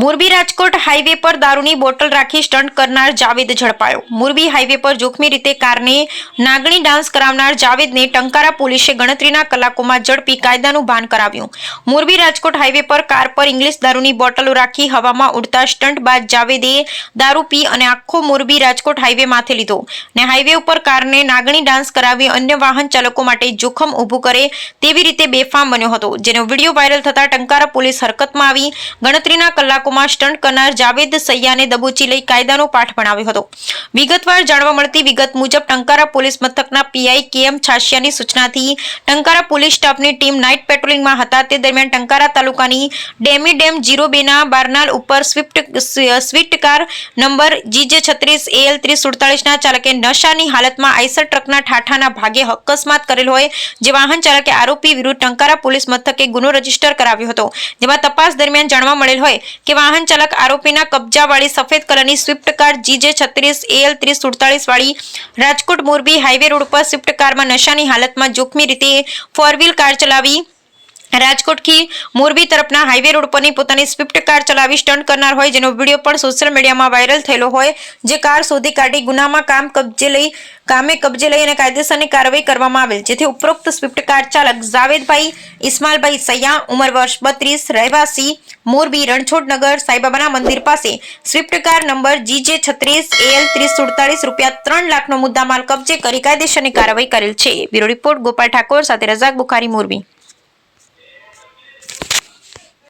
Morbi Rajkot highway પર દારૂની bottle રાખી stunt કરનાર જાવેદ ઝડપાયો. મોરબી હાઈવે પર જોખમી રીતે કારને નાગણી ડાન્સ કરાવનાર જાવેદને ટંકારા પોલીસે ગણતરીના કલાકોમાં ઝડપી કાયદાનું ભાન કરાવ્યું. મોરબી રાજકોટ હાઈવે પર કાર પર ઇંગ્લિશ દારૂની બોટલો રાખી હવામાં ઉડતા સ્ટન્ટ બાદ જાવેદે દારૂ પી અને આખો મોરબી રાજકોટ હાઈવે માથે લીધો ને હાઈવે ઉપર કારને નાગણી ડાન્સ કરાવી અન્ય વાહન ચાલકો માટે જોખમ ઊભું કરે તેવી રીતે બેફામ બન્યો હતો, જેનો વીડિયો વાયરલ થતાં ટંકારા પોલીસ હરકતમાં આવી ગણતરીના કલાકોમાં સ્ટન્ટ કરનાર જાવેદ સૈયાને દબોચી લઈ કાયદાનો પાઠ ભણાવ્યો હતો. વિગતવાર જાણવા મળતી વિગત મુજબ ટંકારા પોલીસ મથકના પીઆઈ કેએમ છાશિયાની સૂચનાથી ટંકારા પોલીસ સ્ટાફની ટીમ નાઇટ પેટ્રોલિંગમાં હતા. તે દરમિયાન ટંકારા તાલુકાની ડેમી ડેમ જીરો બેના બારનાલ ઉપર Swift Swift car number GJ છત્રીસ એલ ત્રીસ સુડતાલીસના ચાલકે નશાની હાલતમાં આઈસર ટ્રકના ઠાઠાના ભાગે અકસ્માત કરેલ હોય જે વાહન ચાલકે આરોપી વિરુદ્ધ ટંકારા પોલીસ મથકે ગુનો રજિસ્ટર કરાવ્યો હતો. જેમાં તપાસ દરમિયાન જાણવા મળેલ હોય કે વાહન ચાલક આરોપીના કબજાવાળી સફેદ કલરની સ્વિફ્ટ કાર જીજે છત્રીસ, એલ ત્રીસ સુડતાલીસ વાળી રાજકોટ મોરબી હાઈવે રોડ પર સ્વિફ્ટ કારમાં નશાની હાલતમાં જોખમી રીતે ફોર વ્હીલ કાર ચલાવી રાજકોટથી મોરબી તરફના હાઈવે રોડ પરની પોતાની સ્વિફ્ટ કાર ચલાવી સ્ટન્ટ કરનાર હોય, જેનો વીડિયો પણ સોશિયલ મીડિયામાં વાયરલ થયેલો હોય, જે કાર શોધી કાઢી ગુનામાં કામ કબજે લઈ, કામે કબજે લઈ અને કાયદેસરની કાર્યવાહી કરવામાં આવેલ. જેથી ઉપરોક્ત સ્વિફ્ટ કાર ચાલક જાવેદભાઈ ઇસ્માલભાઈ સૈયા, ઉંમર વર્ષ બત્રીસ, રહેવાસી, મોરબી રણછોડનગર સાઈબાબાના મંદિર પાસે સ્વિફ્ટ કાર નંબર જીજે છત્રીસ એલ ત્રીસ સુડતાલીસ રૂપિયા ત્રણ લાખનો મુદ્દામાલ કબજે કરી કાયદેસરની કાર્યવાહી કરેલ છે. બ્યુરો રિપોર્ટ ગોપાલ ઠાકોર, સાથે રજાક બુખારી, મોરબી.